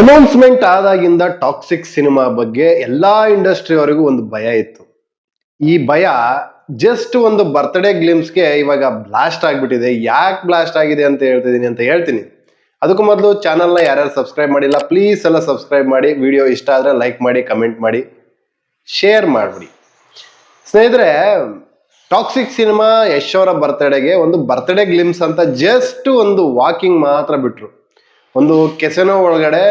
Announcement ಆದಾಗಿಂದ toxic cinema ಬಗ್ಗೆ ಎಲ್ಲಾ ಇಂಡಸ್ಟ್ರಿಯವರಿಗೂ ಒಂದು ಭಯ ಇತ್ತು. ಈ ಭಯ ಜಸ್ಟ್ ಒಂದು ಬರ್ತ್ಡೇ ಗ್ಲಿಮ್ಸ್ಗೆ ಇವಾಗ ಬ್ಲಾಸ್ಟ್ ಆಗಿಬಿಟ್ಟಿದೆ. ಯಾಕೆ ಬ್ಲಾಸ್ಟ್ ಆಗಿದೆ ಅಂತ ಹೇಳ್ತಿದ್ದೀನಿ ಅಂತ ಹೇಳ್ತೀನಿ. ಅದಕ್ಕೂ ಮೊದಲು ಚಾನಲ್ನ ಯಾರ್ಯಾರು ಸಬ್ಸ್ಕ್ರೈಬ್ ಮಾಡಿಲ್ಲ ಪ್ಲೀಸ್ ಎಲ್ಲ ಸಬ್ಸ್ಕ್ರೈಬ್ ಮಾಡಿ ವಿಡಿಯೋ ಇಷ್ಟ ಆದರೆ ಲೈಕ್ ಮಾಡಿ ಕಮೆಂಟ್ ಮಾಡಿ ಶೇರ್ ಮಾಡಿಬಿಡಿ. ಸ್ನೇಹಿತರೆ ಟಾಕ್ಸಿಕ್ ಸಿನಿಮಾ ಯಶ್ ಅವರ ಬರ್ತ್ಡೇಗೆ ಒಂದು ಬರ್ತ್ಡೇ ಗ್ಲಿಮ್ಸ್ ಅಂತ ಜಸ್ಟ್ ಒಂದು ವಾಕಿಂಗ್ ಮಾತ್ರ ಬಿಟ್ರು. ಒಂದು ಕೆಸೆನೋ ಒಳಗಡೆ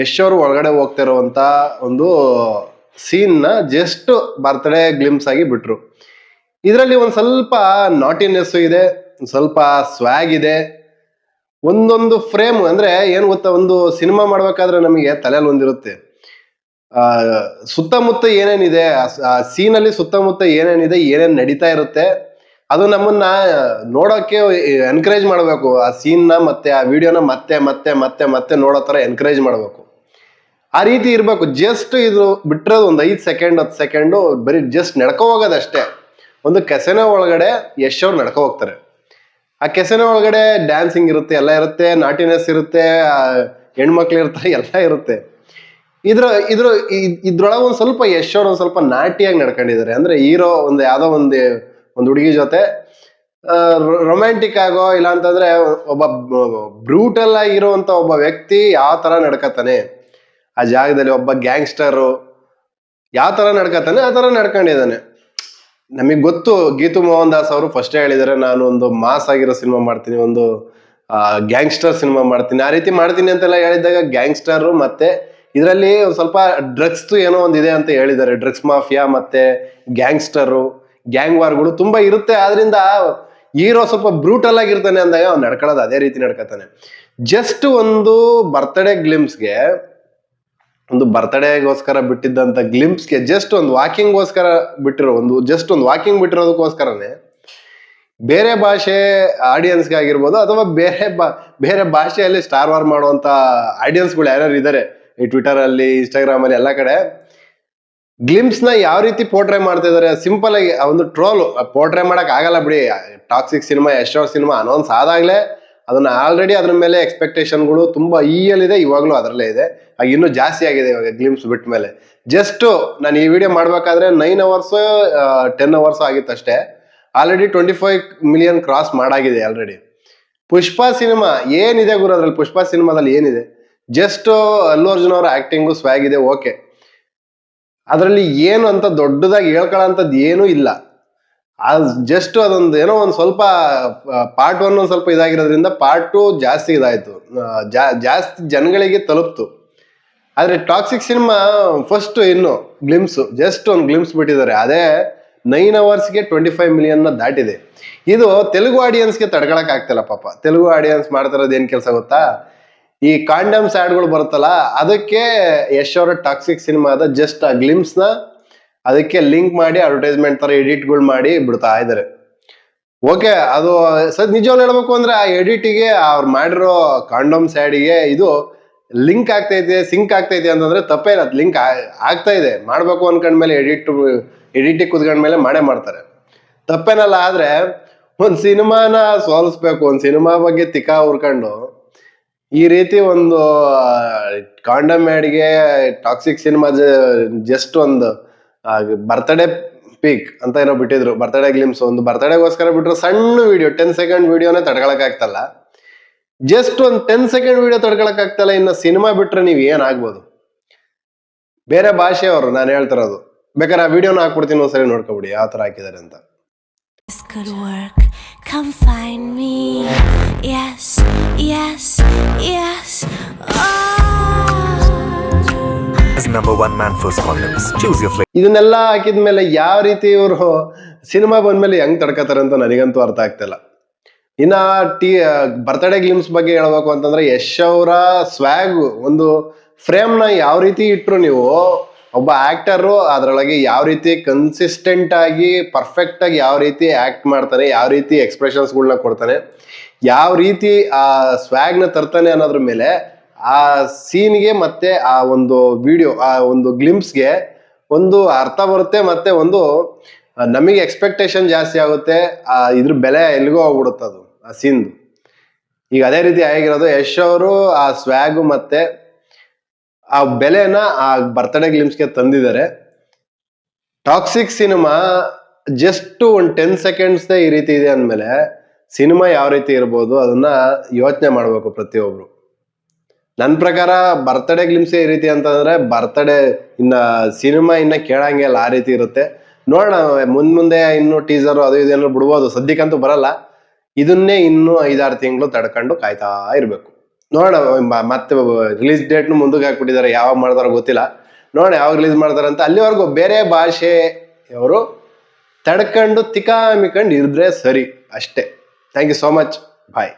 ಯಶ್ ಅವರು ಒಳಗಡೆ ಹೋಗ್ತಿರುವಂತ ಒಂದು ಸೀನ್ನ ಜಸ್ಟ್ ಬರ್ತ್ಡೇ ಗ್ಲಿಮ್ಸ್ ಆಗಿ ಬಿಟ್ರು. ಇದರಲ್ಲಿ ಒಂದು ಸ್ವಲ್ಪ ನಾಟಿನೆಸ್ ಇದೆ, ಒಂದ್ ಸ್ವಲ್ಪ ಸ್ವ್ಯಾಗ್ ಇದೆ. ಒಂದೊಂದು ಫ್ರೇಮ್ ಅಂದ್ರೆ ಏನು ಗೊತ್ತಾ, ಒಂದು ಸಿನಿಮಾ ಮಾಡ್ಬೇಕಾದ್ರೆ ನಮಗೆ ತಲೆಯಲ್ಲಿ ಒಂದಿರುತ್ತೆ. ಆ, ಸುತ್ತಮುತ್ತ ಏನೇನಿದೆ, ಆ ಸೀನಲ್ಲಿ ಸುತ್ತಮುತ್ತ ಏನೇನಿದೆ, ಏನೇನ್ ನಡೀತಾ ಇರುತ್ತೆ, ಅದು ನಮ್ಮನ್ನ ನೋಡೋಕೆ ಎನ್ಕರೇಜ್ ಮಾಡಬೇಕು. ಆ ಸೀನ್ನ ಮತ್ತೆ, ಆ ವಿಡಿಯೋನ ಮತ್ತೆ ಮತ್ತೆ ಮತ್ತೆ ಮತ್ತೆ ನೋಡೋ ತರ ಎನ್ಕರೇಜ್ ಮಾಡಬೇಕು. ಆ ರೀತಿ ಇರಬೇಕು. ಜಸ್ಟ್ ಇದು ಬಿಟ್ಟಿರೋದು ಒಂದು ಐದು ಸೆಕೆಂಡ್ ಹತ್ತು ಸೆಕೆಂಡು ಬರೀ ಜಸ್ಟ್ ನಡ್ಕೊ ಹೋಗೋದಷ್ಟೇ ಒಂದು ಕೆಸೆನ ಒಳಗಡೆ ಯಶ್ ಅವ್ರು ನಡ್ಕೊ ಹೋಗ್ತಾರೆ ಆ ಕೆಸೆನ ಒಳಗಡೆ ಡ್ಯಾನ್ಸಿಂಗ್ ಇರುತ್ತೆ, ಎಲ್ಲ ಇರುತ್ತೆ ನಾಟಿನೆಸ್ ಇರುತ್ತೆ ಹೆಣ್ಮಕ್ಳು ಇರ್ತಾರೆ, ಎಲ್ಲ ಇರುತ್ತೆ. ಇದ್ರ ಇದ್ರ ಇದ್ರೊಳಗೆ ಒಂದು ಸ್ವಲ್ಪ ಯಶ್ ಅವ್ರು ಒಂದ್ ಸ್ವಲ್ಪ ನಾಟಿಯಾಗಿ ನಡ್ಕೊಂಡಿದ್ದಾರೆ. ಅಂದ್ರೆ ಹೀರೋ ಒಂದು ಯಾವುದೋ ಒಂದು ಒಂದು ಹುಡುಗಿ ಜೊತೆ ರೊಮ್ಯಾಂಟಿಕ್ ಆಗೋ ಇಲ್ಲ ಅಂತಂದ್ರೆ ಒಬ್ಬ ಬ್ರೂಟಲ್ ಆಗಿರುವಂತ ಒಬ್ಬ ವ್ಯಕ್ತಿ ಯಾವ ತರ ನಡ್ಕತಾನೆ ಆ ಜಾಗದಲ್ಲಿ ಒಬ್ಬ ಗ್ಯಾಂಗ್ಸ್ಟರು ಯಾವ ತರ ನಡ್ಕತಾನೆ ಆ ತರ ನಡ್ಕೊಂಡಿದ್ದಾನೆ. ನಮಗೆ ಗೊತ್ತು, ಗೀತು ಮೋಹನ್ ದಾಸ್ ಅವರು ಫಸ್ಟ್ ಹೇಳಿದ್ದಾರೆ ನಾನು ಒಂದು ಮಾಸ್ ಆಗಿರೋ ಸಿನಿಮಾ ಮಾಡ್ತೀನಿ, ಒಂದು ಗ್ಯಾಂಗ್ಸ್ಟರ್ ಸಿನಿಮಾ ಮಾಡ್ತೀನಿ, ಆ ರೀತಿ ಮಾಡ್ತೀನಿ ಅಂತೆಲ್ಲ ಹೇಳಿದಾಗ ಗ್ಯಾಂಗ್ಸ್ಟರ್ ಮತ್ತೆ ಇದರಲ್ಲಿ ಸ್ವಲ್ಪ ಡ್ರಗ್ಸ್ ಏನೋ ಒಂದಿದೆ ಅಂತ ಹೇಳಿದ್ದಾರೆ, ಡ್ರಗ್ಸ್ ಮಾಫಿಯಾ ಮತ್ತೆ ಗ್ಯಾಂಗ್ಸ್ಟರು, ಗ್ಯಾಂಗ್ ವಾರ್ಗಳು ತುಂಬಾ ಇರುತ್ತೆ, ಆದ್ರಿಂದ ಹೀರೋ ಸ್ವಲ್ಪ ಬ್ರೂಟಲ್ ಆಗಿರ್ತಾನೆ ಅಂದಾಗ ಅವ್ನು ನಡ್ಕೊಳ್ಳೋದು ಅದೇ ರೀತಿ ನಡ್ಕೊತಾನೆ ಜಸ್ಟ್ ಒಂದು ಬರ್ತ್ಡೇ ಗ್ಲಿಮ್ಸ್ಗೆ ಒಂದು ಬರ್ತ್ಡೇಗೋಸ್ಕರ ಬಿಟ್ಟಿದ್ದಂತ ಗ್ಲಿಮ್ಸ್ಗೆ ಜಸ್ಟ್ ಒಂದು ವಾಕಿಂಗ್ಗೋಸ್ಕರ ಬಿಟ್ಟಿರೋ ಒಂದು ಜಸ್ಟ್ ಒಂದು ವಾಕಿಂಗ್ ಬಿಟ್ಟಿರೋದಕ್ಕೋಸ್ಕರನೇ ಬೇರೆ ಭಾಷೆ ಆಡಿಯನ್ಸ್ಗೆ ಆಗಿರ್ಬೋದು ಅಥವಾ ಬೇರೆ ಬಾ, ಬೇರೆ ಭಾಷೆಯಲ್ಲಿ ಸ್ಟಾರ್ ವಾರ್ ಮಾಡುವಂತ ಆಡಿಯನ್ಸ್ಗಳು ಯಾರ್ಯಾರು ಇದ್ದಾರೆ ಈ ಟ್ವಿಟರ್ ಅಲ್ಲಿ ಇನ್ಸ್ಟಾಗ್ರಾಮ್ ಅಲ್ಲಿ, ಎಲ್ಲ ಕಡೆ ಗ್ಲಿಮ್ಸ್ನ ಯಾವ ರೀತಿ ಪೋರ್ಟ್ರೇ ಮಾಡ್ತಾ ಇದ್ದಾರೆ ಸಿಂಪಲ್ ಆಗಿ ಒಂದು ಟ್ರೋಲ್ ಪೋರ್ಟ್ರೇ ಮಾಡಕ್ ಆಗಲ್ಲ ಬಿಡಿ ಟಾಕ್ಸಿಕ್ ಸಿನಿಮಾ ಯಶೋ ಸಿನಿಮಾ ಅನೌನ್ಸ್ ಆದಾಗ್ಲೇ ಅದನ್ನ ಆಲ್ರೆಡಿ ಅದ್ರ ಮೇಲೆ ಎಕ್ಸ್ಪೆಕ್ಟೇಷನ್ಗಳು ತುಂಬಾ ಈಯಲ್ಲಿದೆ, ಇವಾಗಲೂ ಅದರಲ್ಲೇ ಇದೆ. ಆಗ ಇನ್ನೂ ಜಾಸ್ತಿ ಆಗಿದೆ ಇವಾಗ ಗ್ಲಿಮ್ಸ್ ಬಿಟ್ಟ ಮೇಲೆ. ಜಸ್ಟ್ ನಾನು ಈ ವಿಡಿಯೋ ಮಾಡ್ಬೇಕಾದ್ರೆ ನೈನ್ ಅವರ್ಸ್ ಟೆನ್ ಅವರ್ಸ್ ಆಗಿತ್ತು ಅಷ್ಟೇ. Already twenty five million cross ಮಾಡಾಗಿದೆ already Pushpa cinema ಏನಿದೆ ಗುರು ಅದ್ರಲ್ಲಿ? ಪುಷ್ಪ ಸಿನಿಮಾದಲ್ಲಿ ಏನಿದೆ? ಜಸ್ಟ್ ಅಲ್ಲು ಅರ್ಜುನ್ ಅವರ ಆಕ್ಟಿಂಗು ಸ್ವಾಗ್ ಇದೆ ಓಕೆ ಅದರಲ್ಲಿ ಏನು ಅಂತ ದೊಡ್ಡದಾಗಿ ಹೇಳ್ಕೊಳ್ಳೋಂಥದ್ದು ಏನೂ ಇಲ್ಲ. ಜಸ್ಟ್ ಅದೊಂದು ಏನೋ ಒಂದು ಸ್ವಲ್ಪ ಪಾರ್ಟ್ ಒನ್ ಒಂದು ಸ್ವಲ್ಪ ಇದಾಗಿರೋದ್ರಿಂದ ಪಾರ್ಟ್ ಟು ಜಾಸ್ತಿ ಇದಾಯ್ತು. ಜಾಸ್ತಿ ಜನಗಳಿಗೆ ತಲುಪ್ತು. ಆದ್ರೆ ಟಾಕ್ಸಿಕ್ ಸಿನಿಮಾ ಫಸ್ಟ್ ಇನ್ನು ಗ್ಲಿಮ್ಸ್ ಜಸ್ಟ್ ಒಂದು ಗ್ಲಿಮ್ಸ್ ಬಿಟ್ಟಿದ್ದಾರೆ. ಅದೇ ನೈನ್ ಅವರ್ಸ್ಗೆ ಟ್ವೆಂಟಿ ಫೈವ್ ಮಿಲಿಯನ್ ದಾಟಿದೆ. ಇದು ತೆಲುಗು ಆಡಿಯನ್ಸ್ಗೆ ತಡ್ಕೊಳಕ್ ಆಗ್ತಿಲ್ಲ ಪಾಪ. ತೆಲುಗು ಆಡಿಯನ್ಸ್ ಮಾಡ್ತಿರೋದು ಏನ್ ಕೆಲಸ ಗೊತ್ತಾ? ಈ ಕಾಂಡಮ್ಸ್ ಆಡ್ಗಳು ಬರುತ್ತಲ್ಲ, ಅದಕ್ಕೆ ಯಶ್ ಅವರ ಟಾಕ್ಸಿಕ್ ಸಿನಿಮಾದ ಜಸ್ಟ್ ಆ ಗ್ಲಿಮ್ಸ್ನ ಅದಕ್ಕೆ ಲಿಂಕ್ ಮಾಡಿ ಅಡ್ವರ್ಟೈಸ್ಮೆಂಟ್ ತರ ಎಡಿಟ್ಗಳು ಮಾಡಿ ಬಿಡ್ತಾ ಇದ್ದಾರೆ. ಓಕೆ ಅದು ಸದ್ ನಿಜವಾಗ್ಲೂ ಹೇಳ್ಬೇಕು ಅಂದ್ರೆ ಆ ಎಡಿಟಿಗೆ ಅವ್ರು ಮಾಡಿರೋ ಕಾಂಡೋಮ್ ಸ್ಯಾಡಿಗೆ ಇದು ಲಿಂಕ್ ಆಗ್ತೈತೆ ಸಿಂಕ್ ಆಗ್ತೈತೆ ಅಂತಂದ್ರೆ ತಪ್ಪೇ ಇಲ್ಲ. ಲಿಂಕ್ ಆಗ್ತಾ ಇದೆ. ಮಾಡ್ಬೇಕು ಅನ್ಕೊಂಡ್ಮೇಲೆ ಎಡಿಟ್ ಎಡಿಟಿಗೆ ಕುತ್ಕೊಂಡ್ಮೇಲೆ ಮಾಡೇ ಮಾಡ್ತಾರೆ. ತಪ್ಪೇನಲ್ಲ ಆದ್ರೆ ಒಂದ್ ಸಿನಿಮಾನ ಸೋಲಿಸ್ಬೇಕು, ಒಂದ್ ಸಿನಿಮಾ ಬಗ್ಗೆ ತಿಕಾ ಉರ್ಕೊಂಡು ಈ ರೀತಿ ಒಂದು ಕಾಂಡಮ್ ಆಡಿಗೆ ಟಾಕ್ಸಿಕ್ ಸಿನಿಮಾ ಜಸ್ಟ್ ಒಂದು ಬರ್ತ್ಡೇ ಪೀಕ್ ಅಂತ ಏನೋ ಬಿಟ್ಟಿದ್ರು. ಬರ್ತ್ಡೇ ಗ್ಲಿಮ್ಸ್ ಒಂದು. ಬರ್ತ್ಡೇಗೋಸ್ಕರ ಬಿಟ್ಟರು ಸಣ್ಣ ವಿಡಿಯೋ ಟೆನ್ ಸೆಕೆಂಡ್ ವಿಡಿಯೋನೇ ತಡ್ಕೊಳಕ್ ಆಗ್ತಲ್ಲ. ಜಸ್ಟ್ ಒಂದು ಟೆನ್ ಸೆಕೆಂಡ್ ವಿಡಿಯೋ ತಡ್ಕೊಳಕ್ ಆಗ್ತಲ್ಲ. ಇನ್ನು ಸಿನಿಮಾ ಬಿಟ್ರೆ ನೀವು ಏನಾಗ್ಬೋದು ಬೇರೆ ಭಾಷೆಯವರು ನಾನು ಹೇಳ್ತಿರೋದು. ಬೇಕಾದ್ರೆ ಆ ವಿಡಿಯೋನ ಹಾಕ್ಬಿಡ್ತೀನಿ ಒಂದ್ಸರಿ ನೋಡ್ಕೊಬಿಡಿ. ಯಾವ ಥರ ಹಾಕಿದ್ದಾರೆ ಅಂತ. Work. Come find me. Yes, yes. Oh. One man first confidence choose your flay ಇದನ್ನೆಲ್ಲ ಹಾಕಿದ ಮೇಲೆ ಯಾವ ರೀತಿ ಇವರು ಸಿನಿಮಾ ಬಂದ್ಮೇಲೆ ಹೆಂಗ್ ತಡ್ಕೋತಾರೆ ಅಂತ ನನಗಂತೂ ಅರ್ಥ ಆಗ್ತಿಲ್ಲ ಇನ್ನ ಟಿ ಬರ್ತ್ಡೇ ಗ್ಲಿಮ್ಸ್ ಬಗ್ಗೆ ಹೇಳ್ಬೇಕು ಅಂತಂದ್ರೆ ಯಶ್ ಅವರ ಸ್ವ್ಯಾಗ್ ಒಂದು ಫ್ರೇಮ್ನ ಯಾವ ರೀತಿ ಇಟ್ರು ನೀವು, ಒಬ್ಬ ಆಕ್ಟರ್ ಅದರೊಳಗೆ ಯಾವ ರೀತಿ ಕನ್ಸಿಸ್ಟೆಂಟ್ ಆಗಿ ಪರ್ಫೆಕ್ಟ್ ಆಗಿ ಯಾವ ರೀತಿ ಆಕ್ಟ್ ಮಾಡ್ತಾನೆ, ಯಾವ ರೀತಿ ಎಕ್ಸ್ಪ್ರೆಷನ್ಸ್ ಗಳನ್ನ ಕೊಡ್ತಾನೆ, ಯಾವ ರೀತಿ ಆ ಸ್ವಾಗ್ನ ತರ್ತಾನೆ ಅನ್ನೋದ್ರ ಮೇಲೆ ಆ ಸೀನ್ಗೆ ಮತ್ತೆ ಆ ಒಂದು ವಿಡಿಯೋ, ಆ ಒಂದು ಗ್ಲಿಮ್ಸ್ಗೆ ಒಂದು ಅರ್ಥ ಬರುತ್ತೆ ಮತ್ತೆ ಒಂದು ನಮಗೆ ಎಕ್ಸ್ಪೆಕ್ಟೇಷನ್ ಜಾಸ್ತಿ ಆಗುತ್ತೆ, ಆ, ಇದ್ರ ಬೆಲೆ ಎಲ್ಲಿಗೋ ಹೋಗ್ಬಿಡುತ್ತೆ ಅದು, ಆ ಸೀನ್ ಈಗ ಅದೇ ರೀತಿ ಆಗಿರೋದು, ಯಶ್ ಅವರು ಆ ಸ್ವ್ಯಾಗು ಮತ್ತೆ ಆ ಬೆಲೆನ ಆ ಬರ್ತ್ಡೇ ಗ್ಲಿಮ್ಸ್ಗೆ ತಂದಿದ್ದಾರೆ. ಟಾಕ್ಸಿಕ್ ಸಿನಿಮಾ ಜಸ್ಟ್ ಒಂದು ಟೆನ್ ಸೆಕೆಂಡ್ಸ್ ಈ ರೀತಿ ಇದೆ ಅಂದಮೇಲೆ ಸಿನಿಮಾ ಯಾವ ರೀತಿ ಇರ್ಬೋದು ಅದನ್ನ ಯೋಚನೆ ಮಾಡಬೇಕು ಪ್ರತಿಯೊಬ್ರು. ನನ್ನ ಪ್ರಕಾರ ಬರ್ತ್ಡೇ ಗ್ಲಿಮ್ಸ್ ಈ ರೀತಿ ಅಂತಂದ್ರೆ ಬರ್ತ್ಡೇ ಇನ್ನ ಸಿನಿಮಾ ಇನ್ನ ಕೇಳಂಗೆ ಇಲ್ಲ ಆ ರೀತಿ ಇರುತ್ತೆ. ನೋಡೋಣ, ಮುಂದ್ ಮುಂದೆ ಇನ್ನು ಟೀಸರ್ ಅದು ಇದು ಏನೋ ಬಿಡ್ಬೋದು. ಸದ್ಯಕ್ಕಂತೂ ಬರಲ್ಲ. ಇದನ್ನೇ ಇನ್ನೂ ಐದಾರು ತಿಂಗಳು ತಡ್ಕೊಂಡು ಕಾಯ್ತಾ ಇರಬೇಕು. ನೋಡೋಣ ಮತ್ತೆ ರಿಲೀಸ್ ಡೇಟ್ನು ಮುಂದಕ್ಕೆ ಹಾಕ್ಬಿಟ್ಟಿದ್ದಾರೆ ಯಾವಾಗ ಮಾಡ್ತಾರೋ ಗೊತ್ತಿಲ್ಲ. ನೋಡೋಣ ಯಾವಾಗ ರಿಲೀಸ್ ಮಾಡ್ತಾರೆ ಅಂತ. ಅಲ್ಲಿವರೆಗೂ ಬೇರೆ ಭಾಷೆಯವರು ತಡ್ಕೊಂಡು ತಿಕಾಮಿಕೊಂಡು ಇದ್ರೆ ಸರಿ ಅಷ್ಟೇ. Thank you so much bye